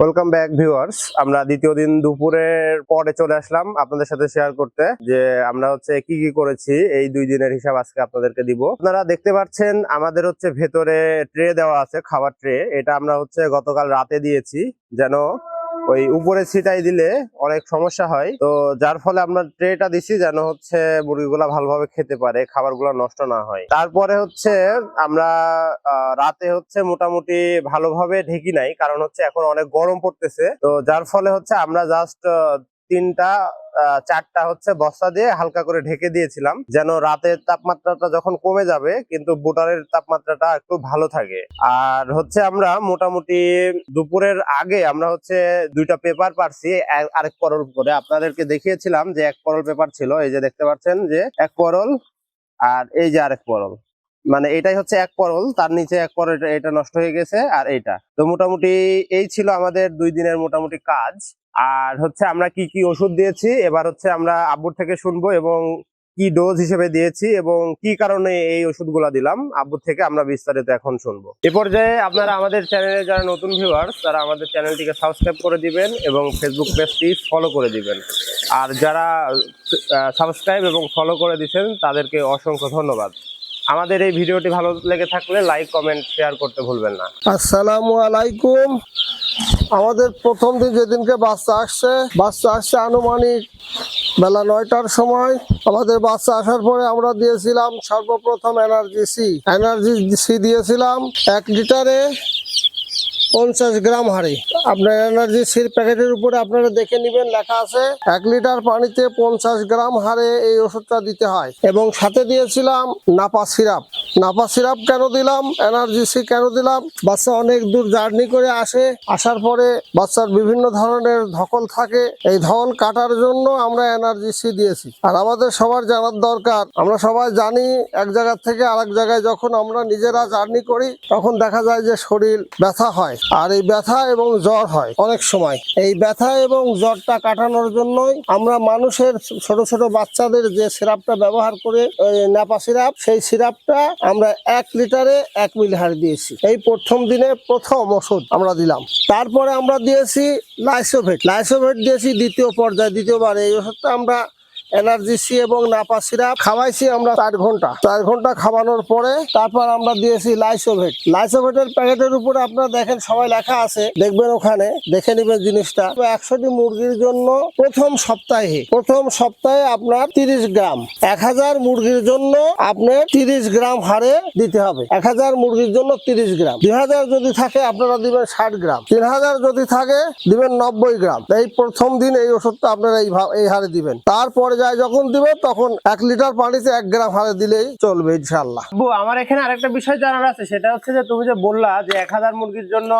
Welcome back viewers আমরা দ্বিতীয় দিন দুপুরের পরে চলে আসলাম আপনাদের সাথে শেয়ার করতে যে আমরা হচ্ছে কি কি করেছি এই দুই দিনের হিসাব আজকে আপনাদেরকে দিব। আপনারা দেখতে পাচ্ছেন আমাদের হচ্ছে ভেতরে ট্রে দেওয়া আছে খাবার ট্রে এটা আমরা হচ্ছে গতকাল রাতে দিয়েছি। যেন ওই উপরে ছিটাই দিলে অনেক সমস্যা হয়। তো যার ফলে আমরা ট্রেটা দিছি যেন হচ্ছে মুরগিগুলা ভালোভাবে খেতে পারে, খাবারগুলো নষ্ট না হয়। তারপরে হচ্ছে আমরা রাতে হচ্ছে মোটামুটি ভালোভাবে ঢেকি নাই, কারণ হচ্ছে এখন অনেক গরম পড়তেছে। তো যার ফলে হচ্ছে আমরা জাস্ট তিনটা চারটা হচ্ছে বস্তা দিয়ে হালকা করে ঢেকে দিয়েছিলাম, যেন রাতের তাপমাত্রাটা যখন কমে যাবে, কিন্তু বুটারের তাপমাত্রাটা একটু ভালো থাকে। আর হচ্ছে আমরা মোটামুটি দুপুরের আগে আমরা হচ্ছে দুইটা পেপার পারছি আরেক পরল করে আপনাদেরকে দেখিয়েছিলাম যে এক পরল পেপার ছিল, এই যে দেখতে পাচ্ছেন যে এক পরল আর এই যে আরেক পরল। মানে এটাই হচ্ছে এক পরল, তার নিচে এক পরল এটা নষ্ট হয়ে গেছে আর এইটা। তো মোটামুটি এই ছিল আমাদের দুই দিনের মোটামুটি কাজ। আর হচ্ছে আমরা কি কি ওষুধ দিয়েছি? এবার হচ্ছে আমরা আব্বুর থেকে শুনব এবং কি ডোজ হিসেবে দিয়েছি এবং কি কারণে এই ওষুধগুলা দিলাম? আব্বুর থেকে আমরা বিস্তারিত এখন শুনব। এ পর্যায়ে আপনারা আমাদের চ্যানেলে যারা নতুন ভিউয়ার্স তারা আমাদের চ্যানেলটিকে সাবস্ক্রাইব করে দিবেন এবং ফেসবুক পেজটি ফলো করে দিবেন। আর যারা সাবস্ক্রাইব এবং ফলো করে দিচ্ছেন তাদেরকে অসংখ্য ধন্যবাদ। আমাদের এই ভিডিওটি ভালো লেগে থাকলে লাইক কমেন্ট শেয়ার করতে ভুলবেন না। আসসালামু আলাইকুম। আমাদের প্রথম দিন যেদিনকে বাচ্চা আসছে বাচ্চা আসছে আনুমানিক বেলা নয়টার সময়। আমাদের বাচ্চা আসার পরে আমরা দিয়েছিলাম সর্বপ্রথম এনার্জি সি। এনার্জি সি দিয়েছিলাম এক লিটারে পঞ্চাশ গ্রাম হারে আপনার এনার্জি সির প্যাকেটের উপরে আপনারা দেখে নেবেন লেখা আছে, এক লিটার পানিতে পঞ্চাশ গ্রাম হারে এই ওষুধটা দিতে হয়। এবং সাথে দিয়েছিলাম নাপা সিরাপ। নাপা সিরাপ কেন দিলাম? এনার্জি সি কেন দিলাম? বাচ্চা অনেক দূর জার্নি করে আসে। আসার পরে বাচ্চার বিভিন্ন ধরনের ধকল থাকে। এই ধকল কাটার জন্য আমরা এনার্জি সি দিয়েছি। আর আমাদের সবার জানার দরকার, আমরা সবাই জানি এক জায়গা থেকে আরেক জায়গায় যখন আমরা নিজেরা জার্নি করি, তখন দেখা যায় যে শরীর ব্যথা হয়। আর এই ব্যথা এবং জ্বর হয় অনেক সময়। এই ব্যথা এবং জ্বরটা কাটানোর জন্যই আমরা মানুষের ছোট ছোট বাচ্চাদের যে সিরাপটা ব্যবহার করে ন্যাপা সিরাপ, সেই সিরাপটা আমরা এক লিটারে এক মিলি হার দিয়েছি। এই প্রথম দিনে প্রথম ওষুধ আমরা দিলাম। তারপরে আমরা দিয়েছি লাইসোভেট। লাইসোভেট দিয়েছি দ্বিতীয় পর্যায়ে। দ্বিতীয়বার এই ওষুধটা আমরা এনার্জি সি এবং নাপা সিরাপ। খাওয়াইছি আমরা চার ঘণ্টা। চার ঘণ্টা খাওয়ানোর পরে তারপর আমরা দিয়েছি লাইসোভেট। লাইসোভেটের প্যাকেটের উপরে আপনারা দেখেন সবাই লেখা আছে। দেখবেন ওখানে, দেখে নেবেন জিনিসটা। একশোটি মুরগির জন্য প্রথম সপ্তাহে প্রথম সপ্তাহে আপনার তিরিশ গ্রাম। এক হাজার মুরগির জন্য আপনার তিরিশ গ্রাম হারে দিতে হবে। এক হাজার মুরগির জন্য তিরিশ গ্রাম। দুই হাজার যদি থাকে, আপনারা দিবেন ষাট গ্রাম। তিন হাজার যদি থাকে, দিবেন নব্বই গ্রাম। এই প্রথম দিন এই ওষুধটা আপনারা এই হারে দিবেন। তারপরে যায় যখন দিবে তখন এক লিটার পানিতে এক গ্রাম হারে দিলেই চলবে ইনশাল্লাহ আব্বু আমার এখানে আরেকটা বিষয় জানার আছে সেটা হচ্ছে যে তুমি যে বললা যে এক হাজার মুরগির জন্য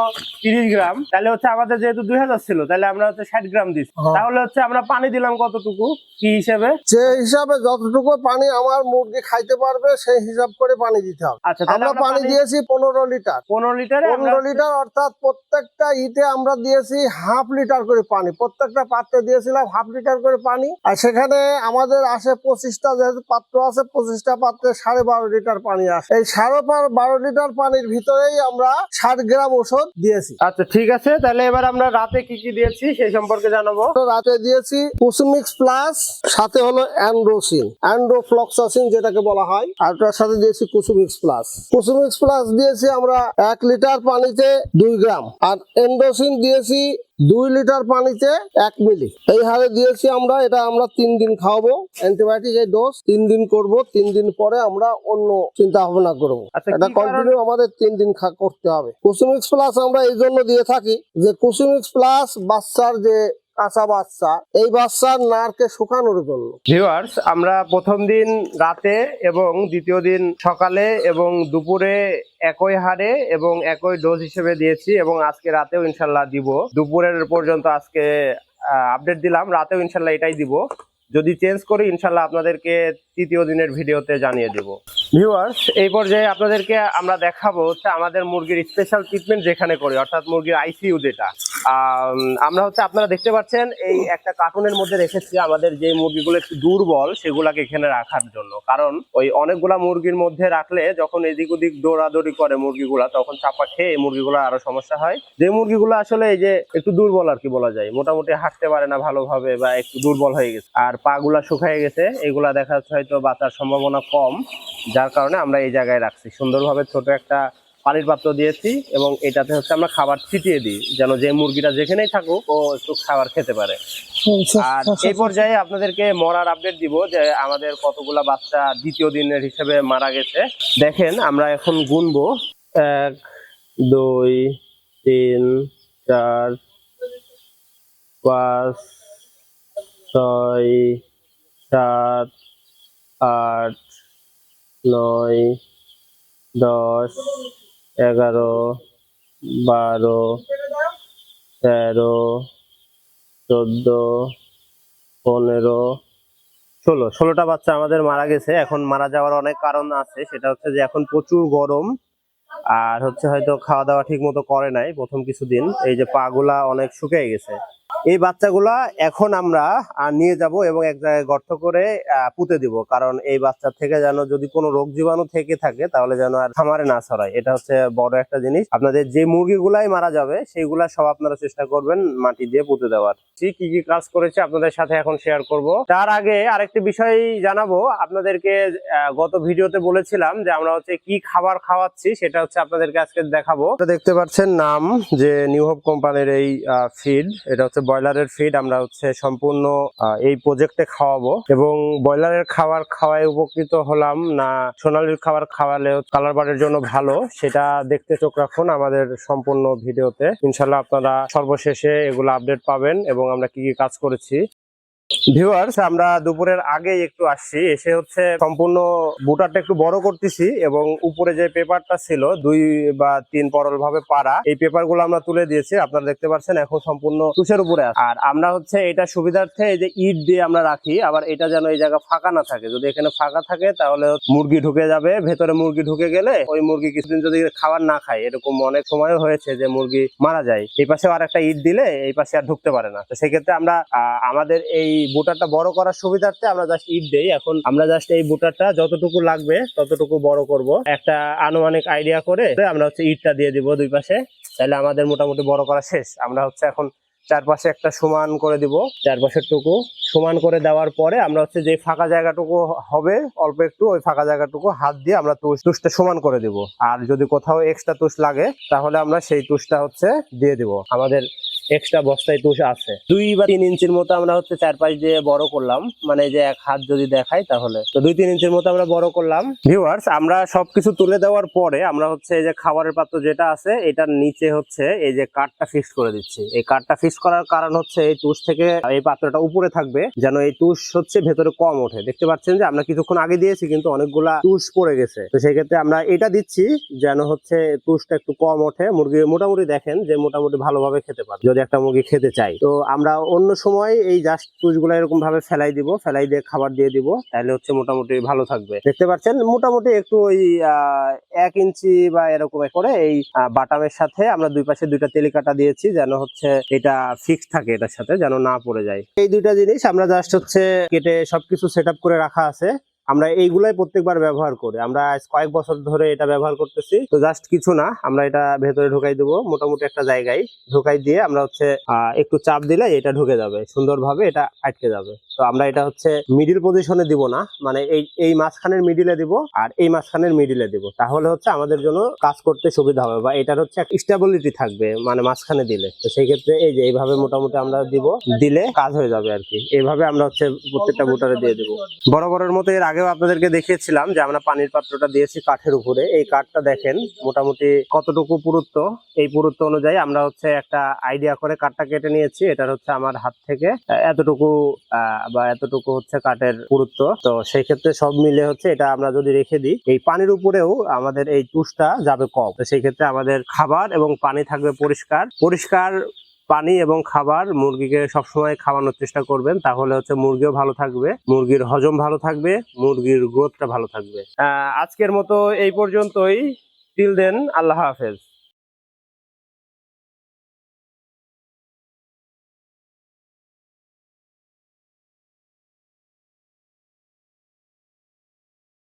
তিরিশ গ্রাম তাহলে হচ্ছে আমাদের যেহেতু দুই হাজার ছিল তাহলে আমরা হচ্ছে ষাট গ্রাম দিচ্ছি হ্যাঁ। তাহলে হচ্ছে আমরা পানি দিলাম কতটুকু কি হিসেবে? যে হিসাবে যতটুকু পানি আমার মুরগি খাইতে পারবে সেই হিসাব করে পানি দিতে হবে। আচ্ছা আমরা পানি দিয়েছি পনেরো লিটার। পনেরো লিটার পনেরো লিটার অর্থাৎ প্রত্যেকটা ইটে আমরা দিয়েছি হাফ লিটার করে পানি। প্রত্যেকটা পাত্রে দিয়েছিলাম হাফ লিটার করে পানি। আর সেখানে আমাদের আসে পঁচিশটা যেহেতু পাত্র আছে পঁচিশটা পাত্রে সাড়ে বারো লিটার পানি আসে। এই সাড়ে বারো লিটার পানির ভিতরেই আমরা ষাট গ্রাম ওষুধ দিয়েছি। আচ্ছা ঠিক আছে। তাহলে এবার আমরা রাতে কি কি দিয়েছি সেই সম্পর্কে জানাব। তো রাতে দিয়েছি কুসুমিক্স প্লাস সাথে হলো অ্যান্ড্রোসিন অ্যান্ড্রোফ্লক্সাসিন যেটাকে বলা হয় আর তার সাথে দিয়েছি কুসুমিক্স প্লাস। কুসুমিক্স প্লাস দিয়েছি আমরা এক লিটার পানিতে দুই গ্রাম আর এন্ডোসিন দিয়েছি দুই লিটার পানিতে এক মিলি। এই হারে দিয়েছি আমরা এটা আমরা তিন দিন খাওয়াবো। অ্যান্টিবায়োটিক এই ডোজ তিন দিন করব তিন দিন পরে আমরা অন্য চিন্তা ভাবনা করব। আচ্ছা এটা কন্টিনিউ আমাদের তিন দিন করতে হবে। কুসুমিক্স প্লাস আমরা এই জন্য দিয়ে থাকি যে কুসুমিক্স প্লাস বাচ্চার যে কাঁচা বাচ্চা। এই বাচ্চার নারকে শুকানোর জন্য। ভিউয়ার্স আমরা প্রথম দিন রাতে এবং দ্বিতীয় দিন সকালে এবং দুপুরে একই হারে এবং একই ডোজ হিসেবে দিয়েছি এবং আজকে রাতেও ইনশাল্লাহ দিব। দুপুরের পর্যন্ত আজকে আপডেট দিলাম, রাতেও ইনশাল্লাহ এটাই দিব। যদি চেঞ্জ করি ইনশাল্লাহ আপনাদেরকে তৃতীয় দিনের ভিডিওতে জানিয়ে দিব। ভিউয়ার্স এই পর্যায়ে আপনাদেরকে আমরা দেখাবো হচ্ছে আমাদের মুরগির স্পেশাল ট্রিটমেন্ট যেখানে করি অর্থাৎ মুরগির আইসিইউ যেটা। আম, আমরা হচ্ছে আপনারা দেখতে পাচ্ছেন এই একটা কার্টুনের মধ্যে রেখেছি আমাদের যে মুরগিগুলো একটু দুর্বল সেগুলাকে এখানে রাখার জন্য। কারণ ওই অনেকগুলা মুরগির মধ্যে রাখলে যখন এদিক ওদিক দৌড়াদৌড়ি করে মুরগিগুলা তখন চাপা খেয়ে মুরগিগুলো আরও সমস্যা হয়। যে মুরগিগুলো আসলে এই যে একটু দুর্বল আর কি বলা যায় মোটামুটি হাঁটতে পারে না ভালোভাবে বা একটু দুর্বল হয়ে গেছে আর পা গুলা শুকিয়ে গেছে এগুলা দেখা যাচ্ছে হয়তো বাঁচার সম্ভাবনা কম। যার কারণে আমরা এই জায়গায় রাখছি। সুন্দরভাবে ছোট একটা পানির পাত্র দিয়েছি এবং এটাতে হচ্ছে আমরা খাবার ছিটিয়ে দিই যেন যে মুরগিটা যেখানেই থাকুক ও একটু খাবার খেতে পারে। আর এই পর্যায়ে আপনাদেরকে মরার আপডেট দিব যে আমাদের কতগুলা বাচ্চা দ্বিতীয় দিনের হিসেবে মারা গেছে। দেখেন আমরা এখন গুনবো। এক দুই তিন চার পাঁচ ছয় সাত আট নয়, দশ, এগারো, বারো, তেরো, চোদ্দ, পনেরো, ষোলো। ষোলোটা বাচ্চা আমাদের মারা গেছে। এখন মারা যাওয়ার অনেক কারণ আছে। সেটা হচ্ছে যে এখন প্রচুর গরম আর হচ্ছে হয়তো খাওয়া দাওয়া ঠিক মতো করে নাই প্রথম কিছুদিন। এই যে পাগুলা অনেক শুকিয়ে গেছে। এই বাচ্চাগুলা এখন আমরা নিয়ে যাব এবং এক জায়গায় গর্ত করে পুঁতে দিব। কারণ এই বাচ্চা থেকে যেন যদি কোনো রোগ জীবাণু থেকে থাকে, তাহলে যেন আর খামারে না ছড়ায়। এটা হচ্ছে বড় একটা জিনিস। আপনাদের যে মুরগিগুলাই মারা যাবে, সেইগুলা সব আপনারা চেষ্টা করবেন মাটি দিয়ে পুঁতে দেওয়ার। কি কি কি কাজ করেছে আপনাদের সাথে এখন শেয়ার করব। তার আগে আরেকটি বিষয় জানাব। আপনাদেরকে গত ভিডিওতে বলেছিলাম যে আমরা হচ্ছে কি খাবার খাওয়াচ্ছি, সেটা হচ্ছে আপনাদেরকে আজকে দেখাবো। দেখতে পাচ্ছেন নাম যে নিউ হোপ কোম্পানির এই ফিড এটা হচ্ছে ব্রয়লারের ফিড আমরা হচ্ছে সম্পূর্ণ এই প্রজেক্টে খাওয়াবো। এবং ব্রয়লারের খাবার খাওয়ায় উপকৃত হলাম না, সোনালির খাবার খাওয়ালে কালার বারের জন্য ভালো, সেটা দেখতে চোখ রাখুন আমাদের সম্পূর্ণ ভিডিওতে। ইনশাল্লাহ আপনারা সর্বশেষে এগুলো আপডেট পাবেন এবং আমরা কি কি কাজ করেছি। ভিউয়ার্স আমরা দুপুরের আগেই একটু আসছি। এসে হচ্ছে সম্পূর্ণ বুটারটা একটু বড় করতেছি এবং উপরে যে পেপারটা ছিল, দুই বা তিন পরল ভাবে পারা এই পেপারগুলো আমরা তুলে দিয়েছি। আপনারা দেখতে পাচ্ছেন এখন সম্পূর্ণ তুষের উপরে। আর আমরা হচ্ছে এটা সুবিধার্থে এই যে ইট দিয়ে আমরা রাখি, আবার এটা যেন এই জায়গা ফাঁকা না থাকে। যদি এখানে ফাঁকা থাকে, তাহলে মুরগি ঢুকে যাবে। ভেতরে মুরগি ঢুকে গেলে ওই মুরগি কিছুদিন যদি খাবার না খায়, এরকম অনেক সময় হয়েছে যে মুরগি মারা যায়। এই পাশে আর একটা ইট দিলে এই পাশে আর ঢুকতে পারে না। তো সেক্ষেত্রে আমরা আমাদের এই বুটারটা বড় করার সুবিধার্থে আমরা জাস্ট ইট দেই। এখন আমরা জাস্ট এই বুটারটা যতটুকু লাগবে, ততটুকু বড় করব। একটা আনুমানিক আইডিয়া করে আমরা হচ্ছে ইটটা দিয়ে দিব দুই পাশে। তাহলে আমাদের মোটামুটি বড় করা শেষ। আমরা হচ্ছে এখন চারপাশে একটা সমান করে দিব। চারপাশের টুকু সমান করে দেওয়ার পরে আমরা হচ্ছে যে ফাঁকা জায়গাটুকু হবে, অল্প একটু ওই ফাঁকা জায়গাটুকু হাত দিয়ে আমরা তুষ তুষটা সমান করে দিব। আর যদি কোথাও এক্সট্রা তুষ লাগে, তাহলে আমরা সেই তুষটা হচ্ছে দিয়ে দিব। আমাদের এক্সট্রা বস্তায় তুষ আছে। দুই বা তিন ইঞ্চির মতো আমরা হচ্ছে চারপাশ দিয়ে বড় করলাম। মানে যে এক হাত যদি দেখাই তাহলে। তো দুই তিন ইঞ্চির মতো আমরা বড় করলাম। ভিউয়ার্স আমরা সবকিছু তুলে দেওয়ার পরে আমরা হচ্ছে এই যে খাবারের পাত্র যেটা আছে, এটার নিচে হচ্ছে এই যে কাঠটা ফিক্স করে দিচ্ছি। এই কাঠটা ফিক্স করার কারণ হচ্ছে এই তুষ থেকে এই পাত্রটা উপরে থাকবে, যেন এই তুষ হচ্ছে ভেতরে কম ওঠে। দেখতে পাচ্ছেন যে আমরা কিছুক্ষণ আগে দিয়েছি, কিন্তু অনেকগুলা তুষ পড়ে গেছে। তো সেক্ষেত্রে আমরা এটা দিচ্ছি, যেন হচ্ছে তুষটা একটু কম ওঠে। মুরগি মোটামুটি দেখেন যে মোটামুটি ভালোভাবে খেতে পারে। যদি একটা মুরগি খেতে চাই। তো আমরা অন্য সময় এই জাস্ট তুষগুলো এরকম ভাবে ফেলাই দিব, ফেলাই দিয়ে খাবার দিয়ে দিব, তাহলে হচ্ছে মোটামুটি ভালো থাকবে। দেখতে পাচ্ছেন, মোটামুটি একটু ওই এক ইঞ্চি বা এরকম করে এই বাটামের সাথে আমরা দুই পাশে দুইটা তেলিকাটা দিয়েছি, যেন হচ্ছে এটা ফিক্স থাকে এটার সাথে, যেন না পড়ে যায়। এই দুইটা জিনিস আমরা জাস্ট হচ্ছে কেটে সবকিছু সেট করে রাখা আছে। আমরা এইগুলাই প্রত্যেকবার ব্যবহার করি। আমরা কয়েক বছর ধরে এটা ব্যবহার করতেছি। তো জাস্ট কিছু না, আমরা এটা ভেতরে ঢুকাই দেবো। মোটামুটি একটা জায়গায় ঢুকাই দিয়ে আমরা হচ্ছে একটু চাপ দিলে এটা ঢুকে যাবে। সুন্দরভাবে এটা আটকে যাবে। তো আমরা এটা হচ্ছে মিডিল পজিশনে দিব না। মানে এই এই মাঝখানের মিডিলে দিব আর এই মাঝখানের মিডিলে দিব। তাহলে হচ্ছে আমাদের জন্য কাজ করতে সুবিধা হবে বা এটার হচ্ছে স্টেবিলিটি থাকবে মানে মাঝখানে দিলে। তো সেই ক্ষেত্রে এই যে এইভাবে মোটামুটি আমরা দিব, দিলে কাজ হয়ে যাবে আর কি। এইভাবে আমরা হচ্ছে প্রত্যেকটা বুটারে দিয়ে দিব। বরাবরের মতো এর আগেও আপনাদেরকে দেখিয়েছিলাম যে আমরা পানির পাত্রটা দিয়েছি কাঠের উপরে। এই কাঠটা দেখেন মোটামুটি কতটুকু পুরুত্ব। এই পুরুত্ব অনুযায়ী আমরা হচ্ছে একটা আইডিয়া করে কাঠটা কেটে নিয়েছি। এটার হচ্ছে আমার হাত থেকে এতটুকু বা এতটুকু হচ্ছে কাঠের পুরুত্ব। তো সেই ক্ষেত্রে সব মিলে হচ্ছে এটা আমরা যদি রেখে দিই, এই পানির উপরেও আমাদের এই তুষটা যাবে কম। তো সেই ক্ষেত্রে আমাদের খাবার এবং পানি থাকবে পরিষ্কার। পরিষ্কার পানি এবং খাবার মুরগিকে সবসময় খাওয়ানোর চেষ্টা করবেন, তাহলে হচ্ছে মুরগিও ভালো থাকবে, মুরগির হজম ভালো থাকবে, মুরগির গ্রোথটা ভালো থাকবে। আজকের মতো এই পর্যন্তই। টিল দেন আল্লাহ হাফেজ।